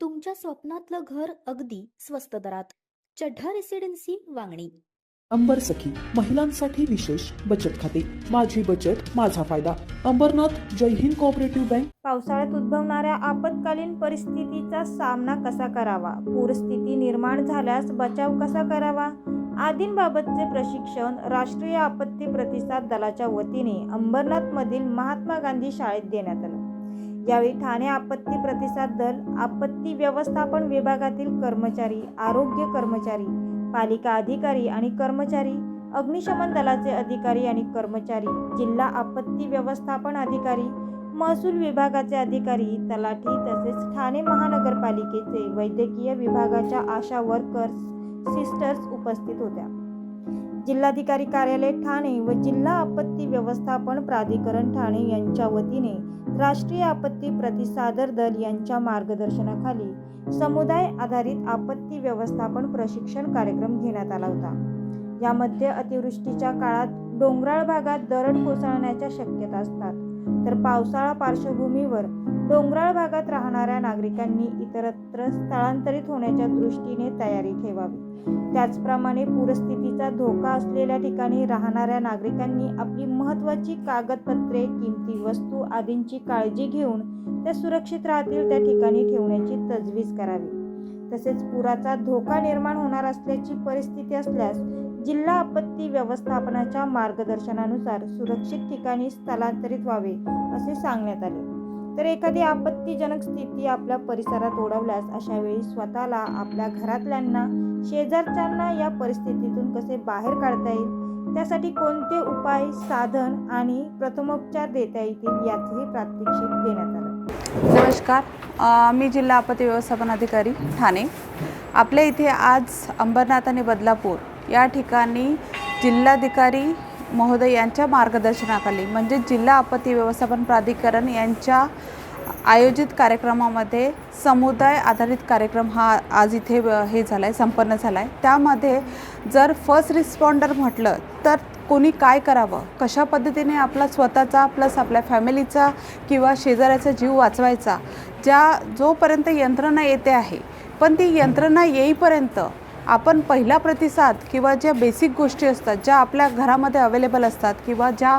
तुमच्या स्वप्नातलं घर अगदी स्वस्त दरात. चढ्ढा रेसिडेन्सी वांगणी. अंबर सखी महिलांसाठी विशेष बचत खाते. माझी बचत माझा फायदा. अंबरनाथ जय हिंद कोऑपरेटिव्ह बँक पावसाळ्यात उद्भवणाऱ्या आपत्कालीन परिस्थितीचा सामना कसा करावा? पूरस्थिती निर्माण झाल्यास बचाव कसा करावा? आदींबाबतचे प्रशिक्षण राष्ट्रीय आपत्ती प्रतिसाद दलाच्या वतीने अंबरनाथमधील महात्मा गांधी शाळेत देण्यात आलं. यावेळी ठाणे आपत्ती प्रतिसाद दल आपत्ती व्यवस्थापन विभागातील कर्मचारी आरोग्य कर्मचारी पालिका अधिकारी आणि कर्मचारी अग्निशमन दलाचे अधिकारी आणि कर्मचारी जिल्हा आपत्ती व्यवस्थापन अधिकारी महसूल विभागाचे अधिकारी तलाठी तसेच ठाणे महानगरपालिकेचे वैद्यकीय विभागाच्या आशा वर्कर्स सिस्टर्स उपस्थित होत्या. जिल्हाधिकारी कार्यालय ठाणे व जिल्हा आपत्ती व्यवस्थापन प्राधिकरण ठाणे यांच्या वतीने राष्ट्रीय आपत्ती प्रतिसादर दल यांच्या मार्गदर्शनाखाली समुदाय आधारित आपत्ती व्यवस्थापन प्रशिक्षण कार्यक्रम घेण्यात आला होता. यामध्ये अतिवृष्टीच्या काळात डोंगराळ भागात दरड कोसळण्याच्या शक्यता असतात. तर पावसाळा पार्श्वभूमीवर डोंगराळ भागात राहणाऱ्या नागरिकांनी इतरत्र स्थलांतरित होण्याच्या दृष्टीने तयारी ठेवावी. त्याचप्रमाणे पूरस्थितीचा धोका असलेल्या ठिकाणी राहणाऱ्या नागरिकांनी आपली महत्त्वाची कागदपत्रे किमती वस्तू आदींची काळजी घेऊन त्या सुरक्षित राहतील त्या ठिकाणी ठेवण्याची तजवीज करावी. तसेच पुराचा धोका निर्माण होणार असल्याची परिस्थिती असल्यास जिल्हा आपत्ती व्यवस्थापनाच्या मार्गदर्शनानुसार सुरक्षित ठिकाणी स्थलांतरित व्हावे असे सांगण्यात आले. तर एखादी आपत्तीजनक स्थिती आपल्या परिसरात ओढवल्यास अशा वेळी स्वतःला आपल्या घरातल्यांना शेजारच्यांना या परिस्थितीतून कसे बाहेर काढता येईल? त्यासाठी कोणते उपाय साधन आणि प्रथमोपचार देता येतील याचेही प्रात्यक्षिक देण्यात आलं. नमस्कार. मी जिल्हा आपत्ती व्यवस्थापन अधिकारी ठाणे. आपल्या इथे आज अंबरनाथ आणि बदलापूर या ठिकाणी जिल्हाधिकारी महोदय यांच्या मार्गदर्शनाखाली म्हणजे जिल्हा आपत्ती व्यवस्थापन प्राधिकरण यांच्या आयोजित कार्यक्रमामध्ये समुदाय आधारित कार्यक्रम हा आज इथे हे झाला आहे संपन्न झाला आहे त्यामध्ये जर फर्स्ट रिस्पॉन्डर म्हटलं तर कोणी काय करावं? कशा पद्धतीने आपला स्वतःचा प्लस आपल्या फॅमिलीचा किंवा शेजाऱ्याचा जीव वाचवायचा? ज्या जोपर्यंत यंत्रणा येते आहे पण ती यंत्रणा येईपर्यंत आपण पहिला प्रतिसाद किंवा ज्या बेसिक गोष्टी असतात ज्या आपल्या घरामध्ये अवेलेबल असतात किंवा ज्या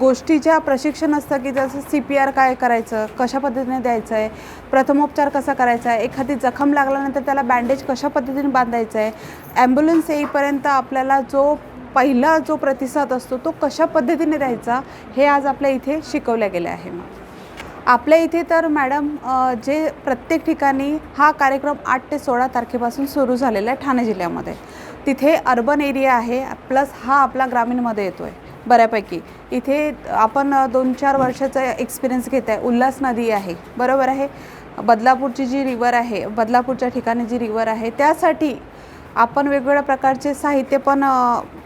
गोष्टी ज्या प्रशिक्षण असतं की जसं सी पी आर काय करायचं कशा पद्धतीने द्यायचं आहे प्रथमोपचार कसा करायचा आहे एखादी जखम लागल्यानंतर त्याला बँडेज कशा पद्धतीने बांधायचं आहे ॲम्ब्युलन्स येईपर्यंत आपल्याला जो पहिला जो प्रतिसाद असतो तो कशा पद्धतीने द्यायचा हे आज आपल्या इथे शिकवल्या गेलं आहे. मग आपल्या इथे तर मॅडम जे प्रत्येक ठिकाणी हा कार्यक्रम आठ ते सोळा तारखेपासून सुरू झालेला आहे ठाणे जिल्ह्यामध्ये. तिथे अर्बन एरिया आहे प्लस हा आपला ग्रामीणमध्ये येतो आहे बऱ्यापैकी. इथे आपण दोन चार वर्षाचा एक्सपिरियन्स घेत आहे. उल्हास नदी आहे बरोबर आहे? बदलापूरची जी रिवर आहे बदलापूरच्या ठिकाणी जी रिवर आहे त्यासाठी आपण वेगवेगळ्या प्रकारचे साहित्य पण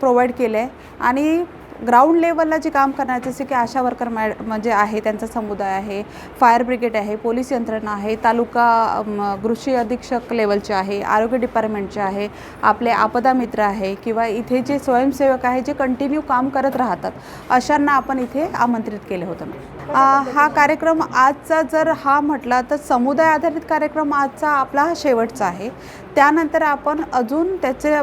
प्रोव्हाइड केले आहे आणि ग्राउंड लेवलला जे काम करणार जसे की आशा वर्कर मॅ म्हणजे आहे त्यांचा समुदाय आहे फायर ब्रिगेड आहे पोलीस यंत्रणा आहे तालुका कृषी अधीक्षक लेवलचे आहे आरोग्य डिपार्टमेंटचे आहे आपले आपदा मित्र आहे किंवा इथे जे स्वयंसेवक आहे जे कंटिन्यू काम करत राहतात अशांना आपण इथे आमंत्रित केले होतं. हा कार्यक्रम आजचा जर हा म्हटला तर समुदाय आधारित कार्यक्रम आजचा आपला हा शेवटचा आहे. त्यानंतर आपण अजून त्याचे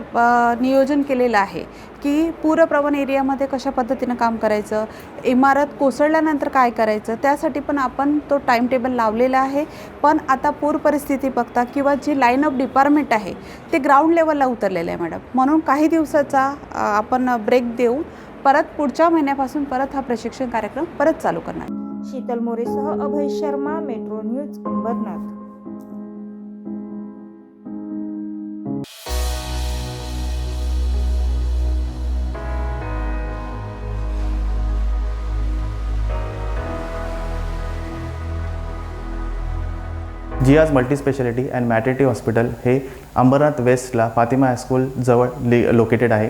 नियोजन केलेलं आहे की पूरप्रवण एरियामध्ये कशा पद्धतीनं काम करायचं इमारत कोसळल्यानंतर काय करायचं त्यासाठी पण आपण तो टाईम टेबल लावलेला आहे. पण आता पूर परिस्थिती बघता किंवा जी लाईन ऑफ डिपार्टमेंट आहे ते ग्राउंड लेवलला उतरलेलं आहे मॅडम म्हणून काही दिवसाचा आपण ब्रेक देऊ. परत पुढच्या महिन्यापासून परत हा प्रशिक्षण कार्यक्रम परत चालू करणार. शीतल मोरेसह Abhay Sharma metro news Ambernath. जियाज multispeciality and maternity hospital हे अंबरनाथ वेस्टला फातिमा हायस्कूल जवळ लि लोकेटेड आहे.